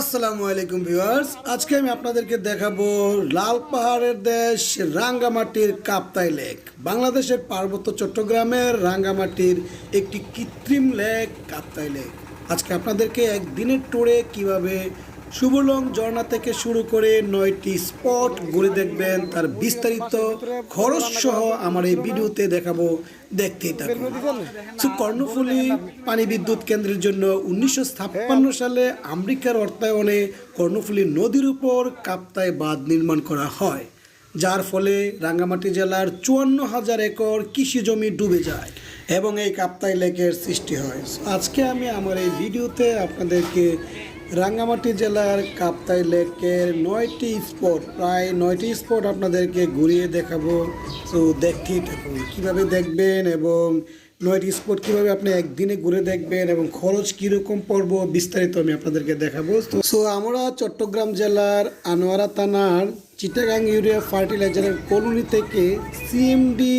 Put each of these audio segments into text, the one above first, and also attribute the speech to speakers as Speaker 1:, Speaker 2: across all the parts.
Speaker 1: আসসালামু আলাইকুম ভিউয়ার্স। আজকে আমি আপনাদেরকে দেখাবো লাল পাহাড়ের দেশ রাঙ্গামাটির কাপ্তাই লেক। বাংলাদেশের পার্বত্য চট্টগ্রামের রাঙ্গামাটির একটি কৃত্রিম লেক, কাপ্তাই লেক। আজকে আপনাদেরকে একদিনের ট্যুরে কীভাবে শুভলং ঝর্ণা থেকে শুরু করে নয়টি স্পট ঘুরে দেখবেন তার বিস্তারিত খরচ সহ আমার এই ভিডিওতে দেখাবো। দেখতেই থাকুন। কর্ণফুলী পানি বিদ্যুৎ কেন্দ্রের জন্য উনিশশো ছাপ্পান্ন সালে আমেরিকার অর্থায়নে কর্ণফুলী নদীর উপর কাপ্তায় বাঁধ নির্মাণ করা হয়, যার ফলে রাঙ্গামাটি জেলার চুয়ান্ন হাজার একর কৃষি জমি ডুবে যায় এবং এই কাপ্তাই লেকের সৃষ্টি হয়। আজকে আমি আমার এই ভিডিওতে আপনাদেরকে রাঙ্গামাটি জেলার কাপ্তাই লেকের নয়টি স্পট, প্রায় নয়টি স্পট আপনাদেরকে ঘুরিয়ে দেখাবো। তো দেখতেই থাকুন, কীভাবে দেখবেন এবং নয়টি স্পট কীভাবে আপনি একদিনে ঘুরে দেখবেন এবং খরচ কীরকম পড়ব বিস্তারিত আমি আপনাদেরকে দেখাবো। তো সো আমরা চট্টগ্রাম জেলার আনোয়ারা থানার চিটাগাং ইউরিয়া ফার্টিলাইজারের কলোনি থেকে সিএমডি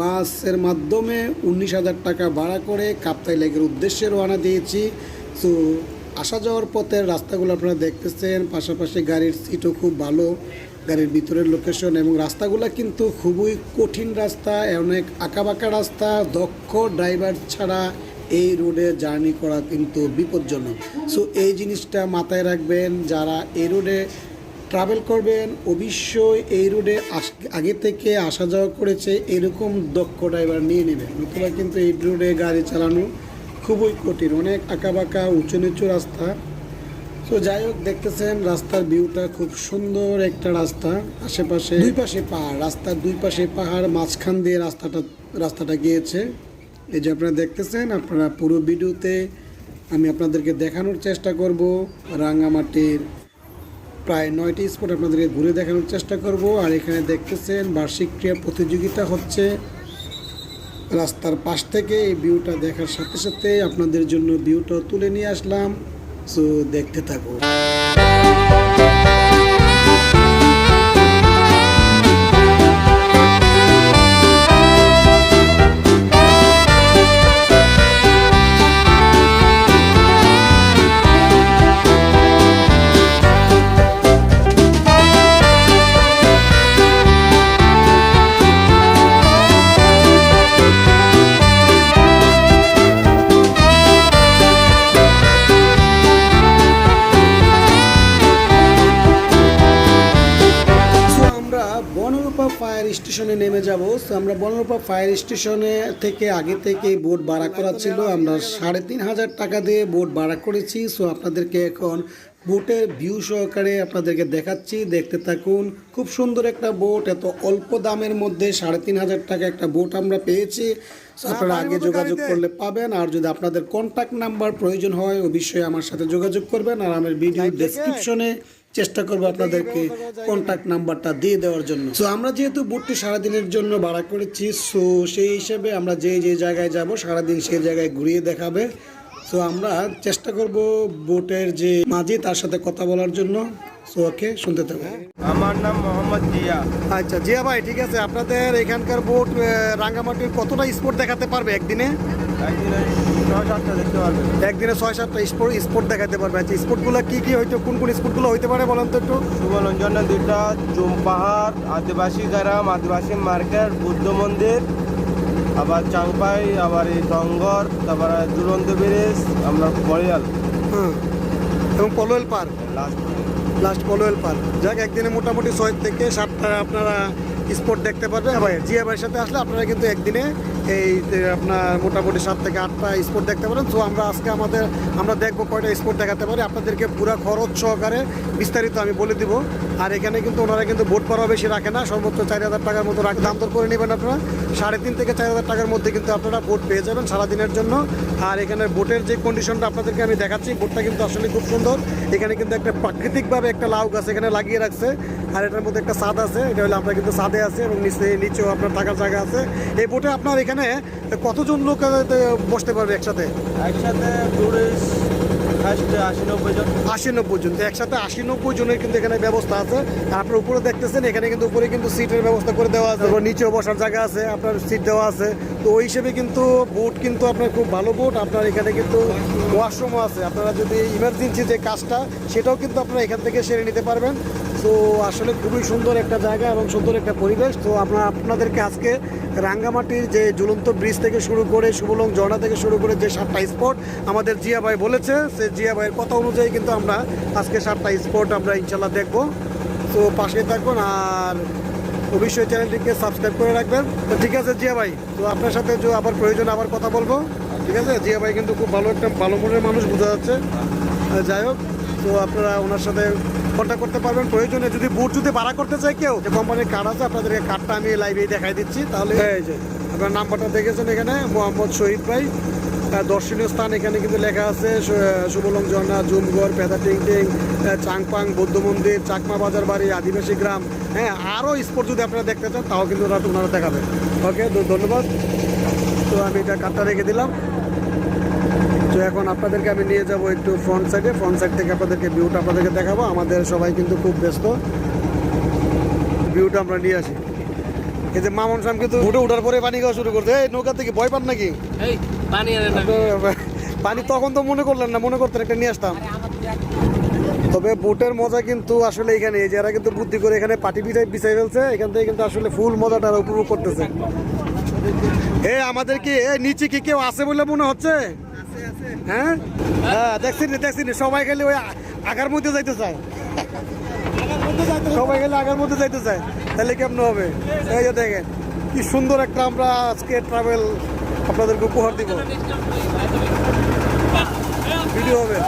Speaker 1: বাসের মাধ্যমে উনিশ হাজার টাকা ভাড়া করে কাপ্তাই লেকের উদ্দেশ্যে রওনা দিয়েছি। তো আসা যাওয়ার পথের রাস্তাগুলো আপনারা দেখতেছেন, পাশাপাশি গাড়ির সিটও খুব ভালো, গাড়ির ভিতরের লোকেশন এবং রাস্তাগুলো কিন্তু খুবই কঠিন রাস্তা, অনেক আঁকাবাঁকা রাস্তা, দক্ষ ড্রাইভার ছাড়া এই রোডে জার্নি করা কিন্তু বিপজ্জনক। সো এই জিনিসটা মাথায় রাখবেন, যারা এই রোডে ট্রাভেল করবেন, অবশ্যই এই রোডে আগে থেকে আসা যাওয়া করেছে, এরকম দক্ষ ড্রাইভার নিয়ে নেবেন। নতুবা কিন্তু এই রোডে গাড়ি চালানো খুবই কঠিন, অনেক আঁকাবাঁকা, উঁচু নিচু রাস্তা। তো যাই হোক, দেখতেছেন রাস্তার ভিউটা খুব সুন্দর একটা রাস্তা। আশেপাশে দুই পাশে পাহাড়, রাস্তার দুই পাশে পাহাড়, মাঝখান দিয়ে রাস্তাটা রাস্তাটা গিয়েছে। এই যে আপনারা দেখতেছেন, আপনারা পুরো ভিডিওতে আমি আপনাদেরকে দেখানোর চেষ্টা করব। রাঙ্গামাটির প্রায় নয়টি স্পট আপনাদেরকে ঘুরে দেখানোর চেষ্টা করব। আর এখানে দেখতেছেন বার্ষিক ক্রিয়া প্রতিযোগিতা হচ্ছে। রাস্তার পাশ থেকে এই ভিউটা দেখার সাথে সাথে আপনাদের জন্য ভিউটা তুলে নিয়ে আসলাম। সো দেখতে থাকো স্টেশনে নেমে যাব। সো আমরা বনরূপা ফায়ার স্টেশনে থেকে আগে থেকে বোট ভাড়া করা ছিল। আমরা সাড়ে তিন হাজার টাকা দিয়ে বোট ভাড়া করেছি। সো আপনাদেরকে এখন বোটের ভিউ সহকারে আপনাদেরকে দেখাচ্ছি। দেখতে থাকুন খুব সুন্দর একটা বোট এত অল্প দামের মধ্যে সাড়ে তিন হাজার টাকা একটা বোট আমরা পেয়েছি। আপনারা আগে যোগাযোগ করলে পাবেন। আর যদি আপনাদের কন্ট্যাক্ট নাম্বার প্রয়োজন হয় অবশ্যই আমার সাথে যোগাযোগ করবেন। আর আমার ভিডিও ডেসক্রিপশনে চেষ্টা করব আপনাদেরকে কন্ট্যাক্ট নাম্বারটা দিয়ে দেওয়ার জন্য। সো আমরা যেহেতু বুটটি সারাদিনের জন্য ভাড়া করেছি সো সেই হিসেবে আমরা যে যে জায়গায় যাব সারাদিন সেই জায়গায় ঘুরিয়ে দেখাবে। সো আমরা চেষ্টা করব বোটের যে মাঝি তার সাথে কথা বলার জন্য। সো ওকে শুনতে থাকব
Speaker 2: আমার নাম মোহাম্মদ জিয়া।
Speaker 1: আচ্ছা জিয়া ভাই ঠিক আছে। আপনাদের এখানকার বোট রাঙ্গামাটির কতটা স্পোর্ট দেখাতে পারবে একদিনে?
Speaker 2: একদিনে ছয় সাতটা
Speaker 1: স্পোর্ট স্পোর্ট দেখাতে পারবে। আচ্ছা স্পোর্টগুলো কি কি হয়তো কোন কোন স্পোর্টগুলো হইতে পারে বলেন তো একটু?
Speaker 2: সুবলঞ্জনা দুইটা পাহাড় আদিবাসী গ্রাম আদিবাসী মার্কেট বুদ্ধ মন্দির আবার চাংপাই আবার এই ডঙ্গর তারপরে দুরন্ত ব্রিজ আমরা বড়িয়াল
Speaker 1: হুম। এবং Paloyel park.
Speaker 2: Last
Speaker 1: last Paloyel park. যাক একদিনে মোটামুটি ছয় থেকে সাতটা আপনারা স্পোর্ট দেখতে পারবেন ভাই, জিয়া ভাইয়ের সাথে আসলে আপনারা কিন্তু একদিনে এই আপনার মোটামুটি সাত থেকে আটটা স্পোর্ট দেখতে পারেন। তো আমরা আজকে আমাদের, আমরা দেখব কয়টা স্পোর্ট দেখাতে পারি। আপনাদেরকে পুরো খরচ সহকারে বিস্তারিত আমি বলে দিব। আর এখানে কিন্তু ওনারা কিন্তু বোট ভাড়া বেশি রাখে না। সর্বোচ্চ চার হাজার টাকার মতো রাখ। দাম দর করে নেবেন আপনারা। সাড়ে তিন থেকে চার হাজার টাকার মধ্যে কিন্তু আপনারা বোট পেয়ে যাবেন সারাদিনের জন্য। আর এখানে বোটের যে কন্ডিশনটা আপনাদেরকে আমি দেখাচ্ছি বোটটা কিন্তু আসলে খুব সুন্দর। এখানে কিন্তু একটা প্রাকৃতিকভাবে একটা লাউ গাছ এখানে লাগিয়ে রাখছে। আর এটার মধ্যে একটা ছাদ আছে। এটা হলো আমরা কিন্তু ছাদে আছে এবং নিচে নিচেও আপনার থাকার জায়গা আছে। এই বোটে আপনার এখানে কতজন লোক বসতে পারবে একসাথে?
Speaker 2: একসাথে আশি নব্বই জন।
Speaker 3: তো একসাথে আশি নব্বই জনের কিন্তু এখানে ব্যবস্থা আছে। আর আপনার উপরে দেখতেছেন এখানে কিন্তু উপরে কিন্তু সিটের ব্যবস্থা করে দেওয়া আছে। নিচেও বসার জায়গা আছে আপনার সিট দেওয়া আছে। তো ওই হিসেবে কিন্তু বোট কিন্তু আপনার খুব ভালো বোট। আপনার এখানে কিন্তু ওয়াশরুমও আছে। আপনারা যদি ইমার্জেন্সি যে কাজটা সেটাও কিন্তু আপনারা এখান থেকে সেরে নিতে পারবেন। তো আসলে খুবই সুন্দর একটা জায়গা এবং সুন্দর একটা পরিবেশ। তো আমরা আপনাদেরকে আজকে রাঙ্গামাটির যে ঝুলন্ত ব্রিজ থেকে শুরু করে শুভলং ঝর্ণা থেকে শুরু করে যে সাতটা স্পট আমাদের জিয়া ভাই বলেছে, সে জিয়া ভাইয়ের কথা অনুযায়ী কিন্তু আমরা আজকে সাতটা স্পট আমরা ইনশাল্লাহ দেখব। তো পাশে থাকুন আর অবশ্যই চ্যানেলটিকে সাবস্ক্রাইব করে রাখবেন। তো ঠিক আছে জিয়া ভাই, তো আপনার সাথে যে আবার প্রয়োজন আবার কথা বলব। ঠিক আছে? জিয়া ভাই কিন্তু খুব ভালো একটা ভালো মনের মানুষ বোঝা যাচ্ছে। যাই হোক, তো আপনারা ওনার সাথে কন্ট্যাক্ট করতে পারবেন। প্রয়োজনে যদি বুট যদি ভাড়া করতে চাই কেউ যে কোম্পানির কার্ড আছে আপনাদেরকে কার্ডটা আমি লাইভে দেখাই দিচ্ছি। তাহলে এই যে। আপনার নাম্বারটা দেখেছেন এখানে মোহাম্মদ শহীদ ভাই। দর্শনীয় স্থান এখানে কিন্তু লেখা আছে শুভলং ঝর্ণা জুমগড় পেদা টিং টিং চাংপাং বৌদ্ধ মন্দির চাকমা বাজার বাড়ি আদিবাসী গ্রাম। হ্যাঁ আরও স্পোর্ট যদি আপনারা দেখতে চান তাও কিন্তু ওরা ওনারা দেখাবেন ওকে ধন্যবাদ। তো আমি এটা কার্ডটা রেখে দিলাম। তো এখন আপনাদেরকে আমি নিয়ে যাব একটু ফ্রন্ট সাইডে ফ্রন্ট সাইড থেকে আপনাদেরকে ভিউটা আপনাদেরকে দেখাবো। আমাদের সবাই কিন্তু খুব ব্যস্ত। ভিউটা আমরা নিয়ে আসি। এই যে মামন সাম কিন্তু উঠে উঠার পরে পানি খাওয়া শুরু করছে। এই নৌকা থেকে ভয় পান নাকি?
Speaker 4: এই পানি আনে না।
Speaker 3: পানি তখন তো মনে করলেন না মনে করতেন একটা নিয়ে আসতাম। তবে বুটের মজা কিন্তু আসলে এখানে এই যে এরা কিন্তু বুদ্ধি করে এখানে পাটি বিছাই বিছাই ফেলছে। এখান থেকে কিন্তু আসলে ফুল মজাটা উপভোগ করতেছে। এ আমাদের কি এ নিচে কি কেউ আছে বলে মনে হচ্ছে? হ্যাঁ? হ্যাঁ দেখছি দেখছি সবাই গেলে ওই আগার মধ্যে যাইতে চায়। সবাই গেলে আগার মধ্যে যাইতে চায়। তাহলে কেমন হবে? এই যে দেখেন, কি সুন্দর একটা আমরা আজকে ট্রাভেল আপনাদেরকে উপহার দিব। ভিডিও হবে।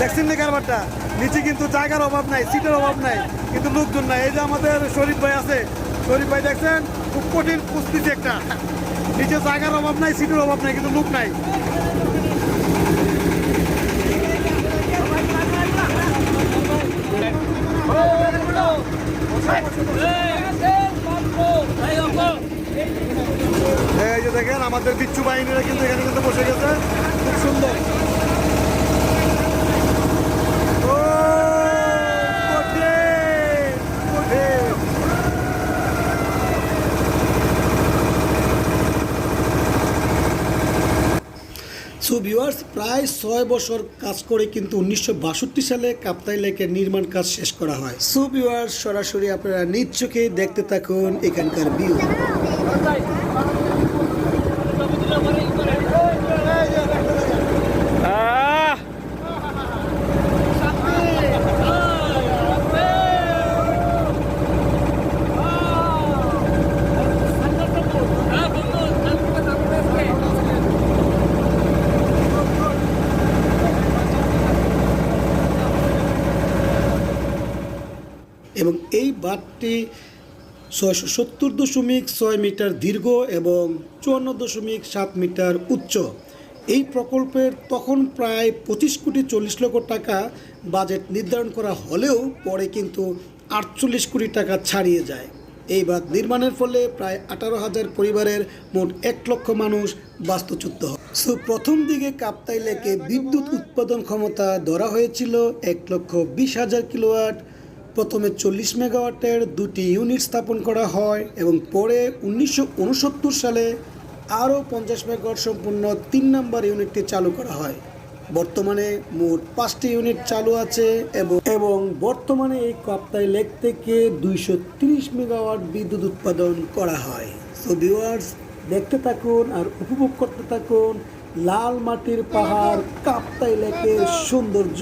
Speaker 3: দেখছেন নি কারবারটা? নিচে কিন্তু জায়গার অভাব নাই, সিটের অভাব নাই, কিন্তু লোকজন নাই। এই যে আমাদের শরীফ ভাই আছে। শরীফ ভাই দেখছেন? খুব কঠিন কুস্তিছে একটা। নিচে জায়গার অভাব নাই, সিটের অভাব নাই, কিন্তু লোক নাই। এই যে দেখেন আমাদের বিচ্ছু বাহিনীরা কিন্তু এখানে কিন্তু বসে গেছে। খুব সুন্দর। সো ভিউয়ার্স প্রায় ছয় বছর কাজ করে কিন্তু উনিশশো বাষট্টি সালে কাপ্তাই লেকের নির্মাণ কাজ শেষ করা হয়। সো ভিউয়ার্স সরাসরি আপনারা নিজ দেখতে থাকুন এখানকার ভিউ এবং এই বাঁধটি ছয়শো সত্তর দশমিক ছয় মিটার দীর্ঘ এবং চুয়ান্ন দশমিক সাত মিটার উচ্চ। এই প্রকল্পের তখন প্রায় পঁচিশ কোটি চল্লিশ লক্ষ টাকা বাজেট নির্ধারণ করা হলেও পরে কিন্তু আটচল্লিশ কোটি টাকা ছাড়িয়ে যায়। এই বাঁধ নির্মাণের ফলে প্রায় আঠারো হাজার পরিবারের মোট এক লক্ষ মানুষ বাস্তুচ্যুত হয়। সো প্রথম দিকে কাপ্তাই লেকে বিদ্যুৎ উৎপাদন ক্ষমতা ধরা হয়েছিল এক লক্ষ বিশ হাজার কিলোওয়াট প্রথমে চল্লিশ মেগাওয়াটের দুটি ইউনিট স্থাপন করা হয় এবং পরে উনিশশো উনসত্তর সালে আরও পঞ্চাশ মেগাওয়াট সম্পূর্ণ তিন নম্বর ইউনিটটি চালু করা হয়। বর্তমানে মোট পাঁচটি ইউনিট চালু আছে এবং এবং বর্তমানে এই কাপ্তাই লেক থেকে দুইশো তিরিশ মেগাওয়াট বিদ্যুৎ উৎপাদন করা হয়। সো ভিউয়ার্স দেখতে থাকুন আর উপভোগ করতে থাকুন লাল মাটির পাহাড় কাপ্তাই লেকের সৌন্দর্য।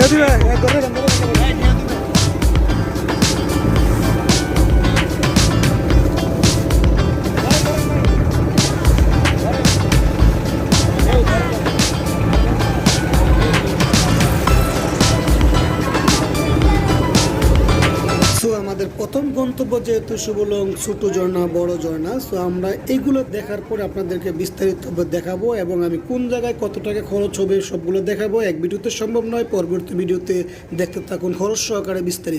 Speaker 1: সো প্রথম গন্তব্য যেহেতু সুবলং ছোট ঝর্ণা, বড় ঝর্ণা সো আমরা এগুলো দেখার পর আপনাদেরকে বিস্তারিত দেখাবো এবং আমি কোন জায়গায় কত টাকা খরচ হবে সবগুলো দেখাবো। এক ভিডিওতে সম্ভব নয়, পরবর্তী ভিডিওতে দেখতে থাকুন খরচ সহকারে বিস্তারিত।